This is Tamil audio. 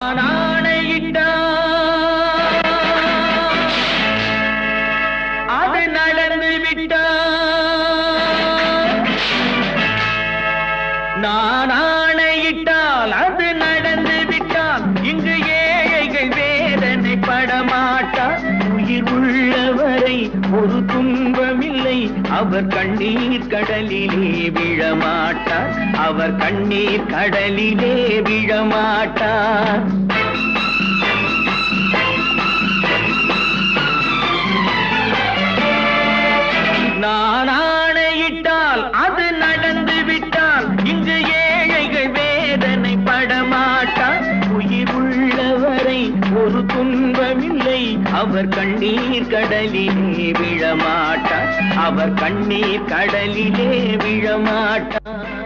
நான் அது நடந்து விட்டா. நான் ஆணையிட்டால் அது நடந்து விட்டால் இங்கு ஏழைகள் வேதனை படமாட்டார் உயிர் உள்ள ஒரு துன்பமில்லை. அவர் கண்ணீர் கடலிலே விழமாட்டார். அவர் கண்ணீர் கடலிலே விழமாட்டார். நான் ஆணையிட்டால் அது துன்பமில்லை அவர் கண்ணீர் கடலிலே விழமாட்டார். அவர் கண்ணீர் கடலிலே விழமாட்டார்.